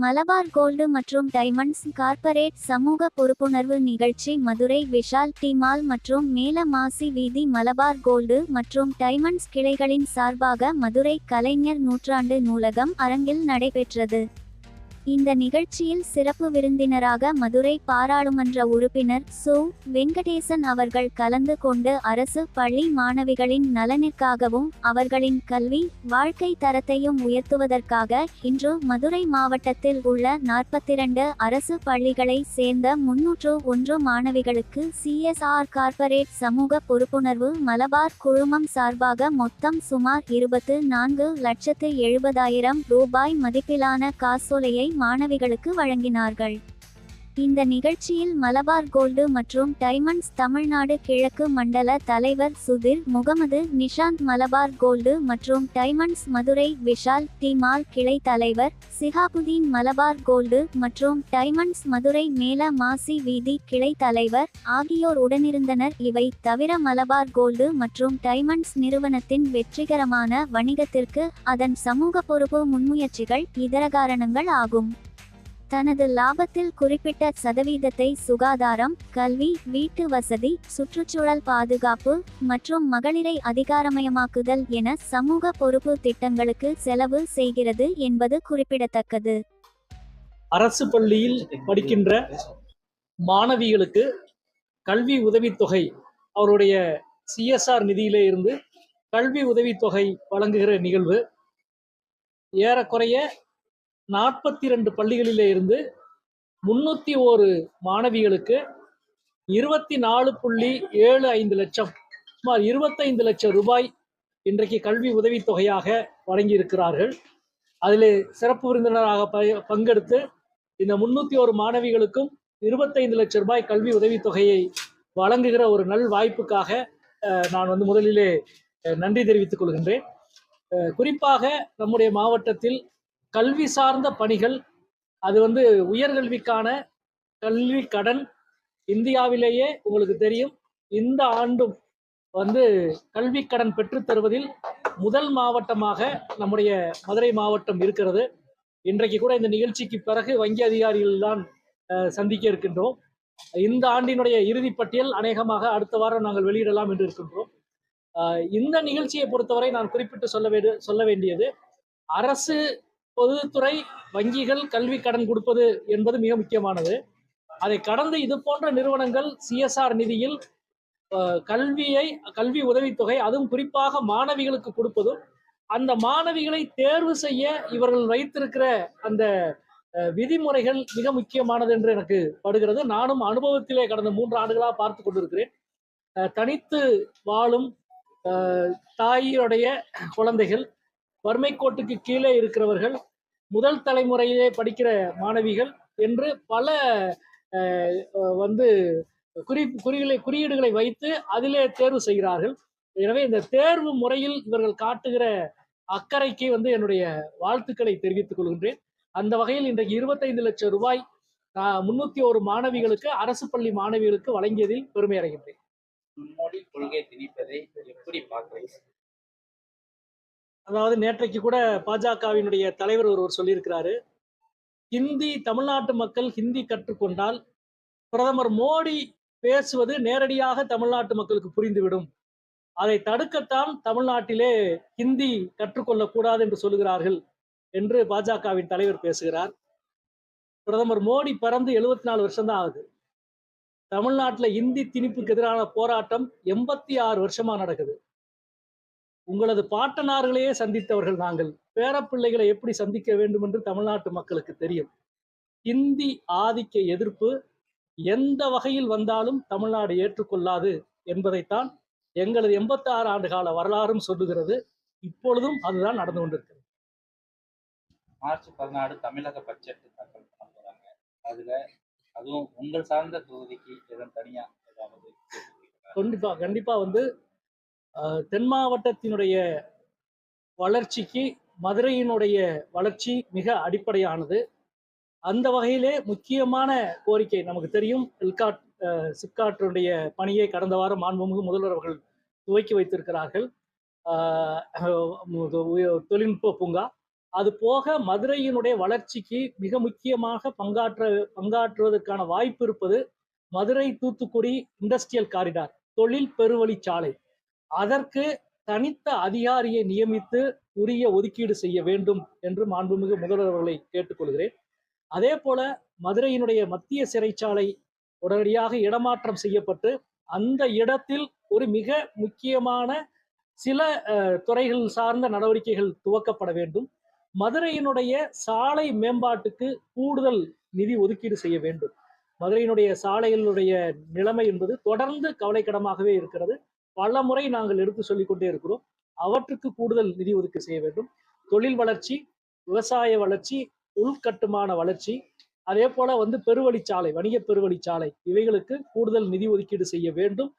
Malabar gold மற்றும் diamonds corporate சமூக பொறுப்புணர்வு நிகழ்ச்சி மதுரை விஷால் டிமால் மற்றும் மேல மாசி வீதி மலபார் கோல்டு மற்றும் டைமண்ட்ஸ் கிளைகளின் சார்பாக மதுரை கலைஞர் நூற்றாண்டு நூலகம் அரங்கில் நடைபெற்றது. இந்த நிகழ்ச்சியில் சிறப்பு விருந்தினராக மதுரை பாராளுமன்ற உறுப்பினர் சு. வெங்கடேசன் அவர்கள் கலந்து கொண்டு அரசு பள்ளி மாணவிகளின் நலனிற்காகவும் அவர்களின் கல்வி வாழ்க்கை தரத்தையும் உயர்த்துவதற்காக இன்று மதுரை மாவட்டத்தில் உள்ள நாற்பத்திரண்டு அரசு பள்ளிகளை சேர்ந்த முன்னூற்று ஒன்று மாணவிகளுக்கு சிஎஸ்ஆர் கார்ப்பரேட் சமூக பொறுப்புணர்வு மலபார் குழுமம் சார்பாக மொத்தம் சுமார் இருபத்து நான்கு லட்சத்து எழுபதாயிரம் ரூபாய் மதிப்பிலான காசோலையை மாணவிகளுக்கு வழங்கினார்கள். இந்த நிகழ்ச்சியில் மலபார் கோல்டு மற்றும் டைமண்ட்ஸ் தமிழ்நாடு கிழக்கு மண்டல தலைவர் சுதிர் முகமது நிஷாந்த் மலபார் கோல்டு மற்றும் diamonds Madurai Vishal de mall கிளை தலைவர் சிஹாபுதீன் மலபார் கோல்டு மற்றும் டைமண்ட்ஸ் மதுரை மேல மாசி வீதி கிளை தலைவர் ஆகியோர் உடனிருந்தனர். இவை தவிர மலபார் கோல்டு மற்றும் டைமண்ட்ஸ் நிறுவனத்தின் வெற்றிகரமான வணிகத்திற்கு அதன் சமூக பொறுப்பு முன்முயற்சிகள் இதர காரணங்கள் ஆகும். தனது லாபத்தில் குறிப்பிட்ட சதவீதத்தை சுகாதாரம் கல்வி வீட்டு வசதி சுற்றுச்சூழல் பாதுகாப்பு மற்றும் மகளிரை அதிகாரமயமாக்குதல் என சமூக பொறுப்பு திட்டங்களுக்கு செலவு செய்கிறது என்பது குறிப்பிடத்தக்கது. அரசு பள்ளியில் படிக்கின்ற மாணவிகளுக்கு கல்வி உதவித்தொகை அவருடைய சிஎஸ்ஆர் நிதியிலே இருந்து கல்வி உதவித்தொகை வழங்குகிற நிகழ்வு ஏறக்குறைய நாற்பத்தி ரெண்டு பள்ளிகளிலே இருந்து முன்னூத்தி ஒரு மாணவிகளுக்கு இருபத்தி நாலு புள்ளி ஏழு ஐந்து லட்சம் சுமார் இருபத்தைந்து லட்சம் ரூபாய் இன்றைக்கு கல்வி உதவித்தொகையாக வழங்கியிருக்கிறார்கள். அதில் சிறப்பு விருந்தினராக ப- பங்கெடுத்து இந்த முன்னூத்தி ஒரு மாணவிகளுக்கும் இருபத்தைந்து லட்சம் ரூபாய் கல்வி உதவித்தொகையை வழங்குகிற ஒரு நல் வாய்ப்புக்காக நான் வந்து முதலிலே நன்றி தெரிவித்துக் கொள்கின்றேன். குறிப்பாக நம்முடைய மாவட்டத்தில் கல்வி சார்ந்த பணிகள் அது வந்து உயர்கல்விக்கான கல்வி கடன் இந்தியாவிலேயே உங்களுக்கு தெரியும். இந்த ஆண்டும் வந்து கல்வி கடன் பெற்று தருவதில் முதல் மாவட்டமாக நம்முடைய மதுரை மாவட்டம் இருக்கிறது. இன்றைக்கு கூட இந்த நிகழ்ச்சிக்கு பிறகு வங்கி அதிகாரிகள் தான் சந்திக்க இருக்கின்றோம். இந்த ஆண்டினுடைய இறுதிப் பட்டியல் அநேகமாக அடுத்த வாரம் நாங்கள் வெளியிடலாம் என்று இருக்கின்றோம். இந்த நிகழ்ச்சியை பொறுத்தவரை நான் குறிப்பிட்டு சொல்ல வேண்டு சொல்ல வேண்டியது அரசு பொதுத்துறை வங்கிகள் கல்வி கடன் கொடுப்பது என்பது மிக முக்கியமானது. அதை கடந்து இது போன்ற நிறுவனங்கள் சிஎஸ்ஆர் நிதியில் கல்வியை கல்வி உதவித்தொகை அதுவும் குறிப்பாக மாணவிகளுக்கு கொடுப்பதும் அந்த மாணவிகளை தேர்வு செய்ய இவர்கள் வைத்திருக்கிற அந்த விதிமுறைகள் மிக முக்கியமானது என்று எனக்கு படுகிறது. நானும் அனுபவத்திலே கடந்த மூன்று ஆண்டுகளாக பார்த்து கொண்டிருக்கிறேன். தனித்து வாழும் தாயுடைய குழந்தைகள் வறுமை கோட்டுக்கு கீழே இருக்கிறவர்கள் முதல் தலைமுறையிலே படிக்கிற மாணவிகள் என்று பல அஹ், வந்து குறி குறிகளை குறியீடுகளை வைத்து அதிலே தேர்வு செய்கிறார்கள். எனவே இந்த தேர்வு முறையில் இவர்கள் காட்டுகிற அக்கறைக்கு வந்து என்னுடைய வாழ்த்துக்களை தெரிவித்துக் கொள்கின்றேன். அந்த வகையில் இன்றைக்கு இருபத்தைந்து லட்சம் ரூபாய் முன்னூத்தி ஒரு மாணவிகளுக்கு அரசு பள்ளி மாணவிகளுக்கு வழங்கியதில் பெருமை அடைகின்றேன். முன்மொழி கொள்கை திணிப்பதை எப்படி பார்க்கிறீங்க அதாவது நேற்றைக்கு கூட பாஜகவினுடைய தலைவர் ஒருவர் சொல்லியிருக்கிறாரு ஹிந்தி தமிழ்நாட்டு மக்கள் ஹிந்தி கற்றுக்கொண்டால் பிரதமர் மோடி பேசுவது நேரடியாக தமிழ்நாட்டு மக்களுக்கு புரிந்துவிடும். அதை தடுக்கத்தான் தமிழ்நாட்டிலே ஹிந்தி கற்றுக்கொள்ளக்கூடாது என்று சொல்லுகிறார்கள் என்று பாஜகவின் தலைவர் பேசுகிறார். பிரதமர் மோடி பிறந்து எழுபத்தி நாலு வருஷம் தான் ஆகுது. தமிழ்நாட்டில் இந்தி திணிப்புக்கு எதிரான போராட்டம் எண்பத்தி ஆறு வருஷமா நடக்குது. உங்களது பாட்டனார்களையே சந்தித்தவர்கள் நாங்கள். பேரப்பிள்ளைகளை எப்படி சந்திக்க வேண்டும் என்று தமிழ்நாட்டு மக்களுக்கு தெரியும். இந்தி ஆதிக்க எதிர்ப்பு எந்த வகையில் வந்தாலும் தமிழ்நாடு ஏற்றுக்கொள்ளாது என்பதைத்தான் எங்களது எண்பத்தி ஆறு ஆண்டு கால வரலாறும் சொல்லுகிறது. இப்பொழுதும் அதுதான் நடந்து கொண்டிருக்கிறது. மார்ச் பதினாறு தமிழக பட்ஜெட் தாக்கல் பண்ண போறாங்க. அதுல அதுவும் உங்கள் சார்ந்த தொகுதிக்கு எதுவும் தனியா ஏதாவது? கண்டிப்பா கண்டிப்பா வந்து தென் மாவட்டத்தினுடைய வளர்ச்சிக்கு மதுரையினுடைய வளர்ச்சி மிக அடிப்படையானது. அந்த வகையிலே முக்கியமான கோரிக்கை நமக்கு தெரியும். எல்காட் சிப்காட்டினுடைய பணியை கடந்த வாரம் மாண்புமிகு முதல்வர் அவர்கள் துவக்கி வைத்திருக்கிறார்கள். தொழில்நுட்ப பூங்கா. அது போக மதுரையினுடைய வளர்ச்சிக்கு மிக முக்கியமாக பங்காற்ற பங்காற்றுவதற்கான வாய்ப்பு இருப்பது மதுரை தூத்துக்குடி இண்டஸ்ட்ரியல் காரிடார் தொழில் பெருவழிச்சாலை. அதற்கு தனித்த அதிகாரியை நியமித்து உரிய ஒதுக்கீடு செய்ய வேண்டும் என்று மாண்புமிகு முதல்வர் அவர்களை கேட்டுக்கொள்கிறேன். அதே போல மதுரையினுடைய மத்திய சிறைச்சாலை உடனடியாக இடமாற்றம் செய்யப்பட்டு அந்த இடத்தில் ஒரு மிக முக்கியமான சில அஹ், துறைகள் சார்ந்த நடவடிக்கைகள் துவக்கப்பட வேண்டும். மதுரையினுடைய சாலை மேம்பாட்டுக்கு கூடுதல் நிதி ஒதுக்கீடு செய்ய வேண்டும். மதுரையினுடைய சாலைகளுடைய நிலைமை என்பது தொடர்ந்து கவலைக்கிடமாகவே இருக்கிறது. பல முறை நாங்கள் எடுத்து சொல்லிக்கொண்டே இருக்கிறோம். அவற்றுக்கு கூடுதல் நிதி ஒதுக்கீடு செய்ய வேண்டும். தொழில் வளர்ச்சி விவசாய வளர்ச்சி உள்கட்டுமான வளர்ச்சி அதே போல வந்து பெருவழிச்சாலை வணிக பெருவழிச்சாலை இவைகளுக்கு கூடுதல் நிதி ஒதுக்கீடு செய்ய வேண்டும்.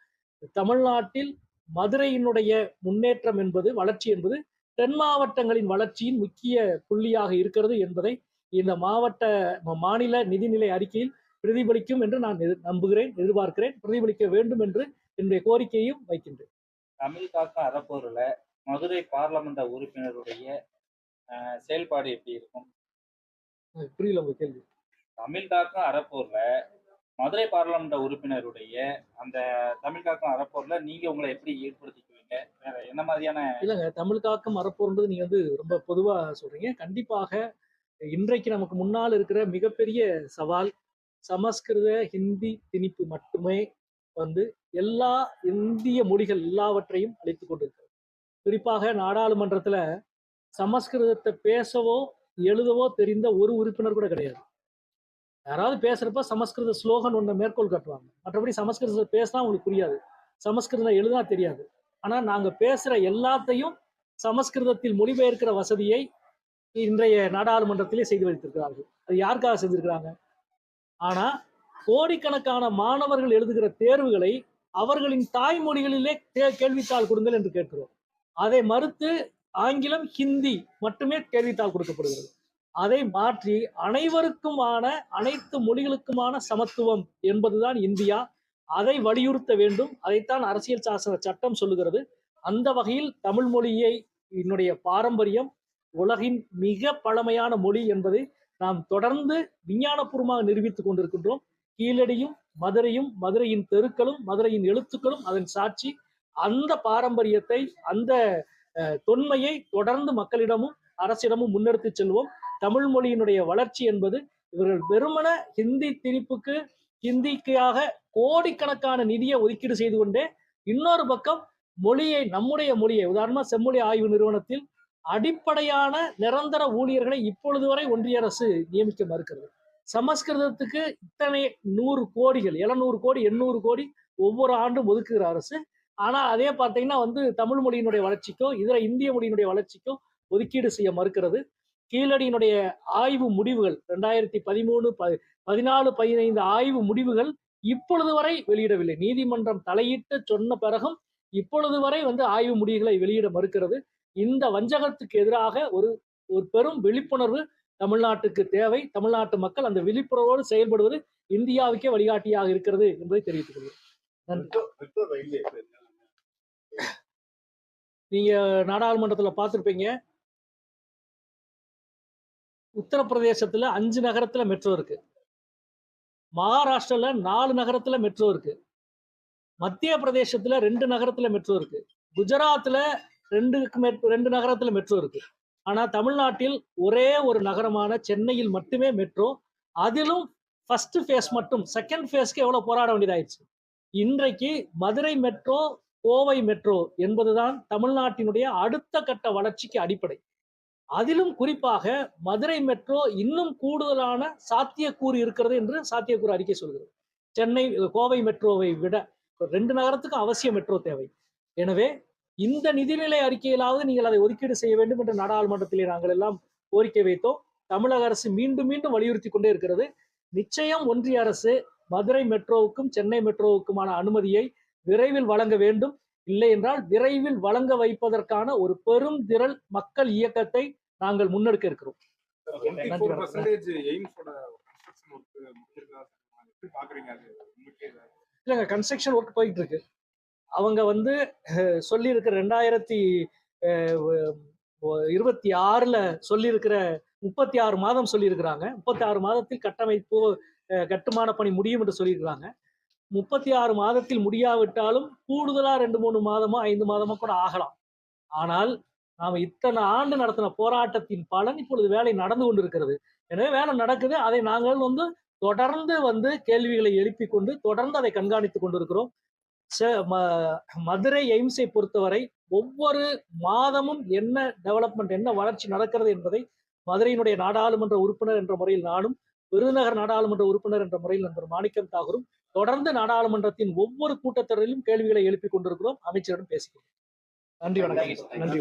தமிழ்நாட்டில் மதுரையினுடைய முன்னேற்றம் என்பது வளர்ச்சி என்பது தென் மாவட்டங்களின் வளர்ச்சியின் முக்கிய புள்ளியாக இருக்கிறது என்பதை இந்த மாவட்ட மாநில நிதிநிலை அறிக்கையில் பிரதிபலிக்கும் என்று நான் நம்புகிறேன் எதிர்பார்க்கிறேன். பிரதிபலிக்க வேண்டும் என்று என்னுடைய கோரிக்கையும் வைக்கின்றேன். தமிழ் காக்கும் அறப்போர்ல மதுரை பார்லமெண்ட் உறுப்பினருடைய செயல்பாடு எப்படி இருக்கும்? புரியல உங்க கேள்வி. தமிழ் காக்கும் அறப்போர்ல மதுரை பாராளுமன்ற உறுப்பினருடைய அந்த தமிழ் காக்கும் அறப்போர்ல நீங்க உங்களை எப்படி ஈடுபடுத்திக்குவீங்க? வேற என்ன மாதிரியான இல்லைங்க தமிழ் காக்கும் மரப்போர்ன்றது நீங்க வந்து ரொம்ப பொதுவா சொல்றீங்க. கண்டிப்பாக இன்றைக்கு நமக்கு முன்னால் இருக்கிற மிகப்பெரிய சவால் சமஸ்கிருத ஹிந்தி திணிப்பு மட்டுமே வந்து எல்லா இந்திய மொழிகள் எல்லாவற்றையும் அழித்து கொண்டிருக்கிறது. குறிப்பாக நாடாளுமன்றத்துல சமஸ்கிருதத்தை பேசவோ எழுதவோ தெரிந்த ஒரு உறுப்பினர் கூட கிடையாது. யாராவது பேசுறப்ப சமஸ்கிருத ஸ்லோகன் ஒன்றை மேற்கோள் காட்டுவாங்க. மற்றபடி சமஸ்கிருதத்தை பேசினா உங்களுக்கு புரியாது. சமஸ்கிருதம் எழுதா தெரியாது. ஆனா நாங்க பேசுற எல்லாத்தையும் சமஸ்கிருதத்தில் மொழிபெயர்க்கிற வசதியை இன்றைய நாடாளுமன்றத்திலே செய்து வைத்திருக்கிறார்கள். அது யாருக்காக செஞ்சிருக்கிறாங்க? ஆனா கோடிக்கணக்கான மாணவர்கள் எழுதுகிற தேர்வுகளை அவர்களின் தாய்மொழிகளிலே கேள்வித்தாள் கொடுங்கள் என்று கேட்கிறோம். அதை மறுத்து ஆங்கிலம் ஹிந்தி மட்டுமே கேள்வித்தாள் கொடுக்கப்படுகிறது. அதை மாற்றி அனைவருக்குமான அனைத்து மொழிகளுக்குமான சமத்துவம் என்பதுதான் இந்தியா. அதை வலியுறுத்த வேண்டும். அதைத்தான் அரசியல் சாசன சட்டம் சொல்லுகிறது. அந்த வகையில் தமிழ் மொழியை என்னுடைய பாரம்பரியம் உலகின் மிக பழமையான மொழி என்பதை நாம் தொடர்ந்து விஞ்ஞானபூர்வமாக நிரூபித்துக் கொண்டிருக்கின்றோம். கீழடியும் மதுரையும் மதுரையின் தெருக்களும் மதுரையின் எழுத்துக்களும் அதன் சாட்சி அந்த பாரம்பரியத்தை அந்த தொன்மையை தொடர்ந்து மக்களிடமும் அரசிடமும் முன்னெடுத்து செல்வோம். தமிழ் மொழியினுடைய வளர்ச்சி என்பது இவர்கள் வெறுமன ஹிந்தி திணிப்புக்கு ஹிந்திக்காக கோடிக்கணக்கான நிதியை ஒதுக்கீடு செய்து கொண்டே இன்னொரு பக்கம் மொழியை நம்முடைய மொழியை உதாரணமா செம்மொழி ஆய்வு நிறுவனத்தில் அடிப்படையான நிரந்தர ஊழியர்களை இப்பொழுது வரை ஒன்றிய அரசு நியமிக்க மறுக்கிறது. சமஸ்கிருதத்துக்கு இத்தனை நூறு கோடிகள் எழுநூறு கோடி எண்ணூறு கோடி ஒவ்வொரு ஆண்டும் ஒதுக்குகிற அரசு. ஆனால் அதே பார்த்தீங்கன்னா வந்து தமிழ் மொழியினுடைய வளர்ச்சிக்கும் இதர இந்திய மொழியினுடைய வளர்ச்சிக்கும் ஒதுக்கீடு செய்ய மறுக்கிறது. கீழடியினுடைய ஆய்வு முடிவுகள் ரெண்டாயிரத்தி பதிமூணு ப பதினாலு பதினைந்து ஆய்வு முடிவுகள் இப்பொழுது வரை வெளியிடவில்லை. நீதிமன்றம் தலையிட்டு சொன்ன பிறகும் இப்பொழுது வரை வந்து ஆய்வு முடிவுகளை வெளியிட மறுக்கிறது. இந்த வஞ்சகத்துக்கு எதிராக ஒரு ஒரு பெரும் விழிப்புணர்வு தமிழ்நாட்டுக்கு தேவை. தமிழ்நாட்டு மக்கள் அந்த விழிப்புணர்வோடு செயல்படுவது இந்தியாவுக்கே வழிகாட்டியாக இருக்கிறது என்பதை தெரிவித்துக் கொள்கிறேன்? நீங்க நாடாளுமன்றத்துல பார்த்திருப்பீங்க. உத்தரப்பிரதேசத்துல அஞ்சு நகரத்துல மெட்ரோ இருக்கு. மகாராஷ்டிரால நாலு நகரத்துல மெட்ரோ இருக்கு. மத்திய பிரதேசத்துல ரெண்டு நகரத்துல மெட்ரோ இருக்கு. குஜராத்ல ரெண்டுக்கு மெட் ரெண்டு நகரத்துல மெட்ரோ இருக்கு. ஆனா தமிழ்நாட்டில் ஒரே ஒரு நகரமான சென்னையில் மட்டுமே மெட்ரோ அதிலும் ஃபர்ஸ்ட் ஃபேஸ் மட்டும் செகண்ட் ஃபேஸ்க்கு எவ்வளவு போராட வேண்டியதாயிடுச்சு? இன்றைக்கு மதுரை மெட்ரோ கோவை மெட்ரோ என்பதுதான் தமிழ்நாட்டினுடைய அடுத்த கட்ட வளர்ச்சிக்கு அடிப்படை. அதிலும் குறிப்பாக மதுரை மெட்ரோ இன்னும் கூடுதலான சாத்தியக்கூறு இருக்கிறது என்று சாத்தியக்கூறு அறிக்கை சொல்கிறது. சென்னை கோவை மெட்ரோவை விட ரெண்டு நகரத்துக்கும் அவசிய மெட்ரோ தேவை. எனவே இந்த நிதிநிலை அறிக்கையிலாவது நீங்கள் அதை ஒதுக்கீடு செய்ய வேண்டும் என்று நாடாளுமன்றத்திலே நாங்கள் எல்லாம் கோரிக்கை வைத்தோம். தமிழக அரசு மீண்டும் மீண்டும் வலியுறுத்தி கொண்டே இருக்கிறது. நிச்சயம் ஒன்றிய அரசு மதுரை மெட்ரோவுக்கும் சென்னை மெட்ரோவுக்குமான அனுமதியை விரைவில் வழங்க வேண்டும். இல்லை என்றால் விரைவில் வழங்க வைப்பதற்கான ஒரு பெரும் திரள் மக்கள் இயக்கத்தை நாங்கள் முன்னெடுக்க இருக்கிறோம்? இல்லைங்க கன்ஸ்ட்ரக்ஷன் ஒர்க் போயிட்டு இருக்கு அவங்க வந்து சொல்லியிருக்கிற ரெண்டாயிரத்தி இருபத்தி ஆறில் சொல்லியிருக்கிற முப்பத்தி ஆறு மாதம் சொல்லியிருக்கிறாங்க. முப்பத்தி ஆறு மாதத்தில் கட்டமைப்பு கட்டுமான பணி முடியும் என்று சொல்லியிருக்கிறாங்க. முப்பத்தி ஆறு மாதத்தில் முடியாவிட்டாலும் கூடுதலாக ரெண்டு மூணு மாதமோ ஐந்து மாதமோ கூட ஆகலாம். ஆனால் நாம் இத்தனை ஆண்டு நடத்தின போராட்டத்தின் பலன் இப்பொழுது வேலை நடந்து கொண்டிருக்கிறது. எனவே வேலை நடக்குது. அதை நாங்கள் வந்து தொடர்ந்து வந்து கேள்விகளை எழுப்பி கொண்டு தொடர்ந்து அதை கண்காணித்துக் கொண்டிருக்கிறோம். மதுரை எய்ம்ஸை பொறுத்தவரை ஒவ்வொரு மாதமும் என்ன டெவலப்மெண்ட் என்ன வளர்ச்சி நடக்கிறது என்பதை மதுரையினுடைய நாடாளுமன்ற உறுப்பினர் என்ற முறையில் நானும் விருதுநகர் நாடாளுமன்ற உறுப்பினர் என்ற முறையில் நண்பர் மாணிக்கம் தாகூரும் தொடர்ந்து நாடாளுமன்றத்தின் ஒவ்வொரு கூட்டத்தொடரிலும் கேள்விகளை எழுப்பிக் கொண்டிருக்கிறோம். அமைச்சரிடம் பேசிக்கிறோம் நன்றி வணக்கம். நன்றி.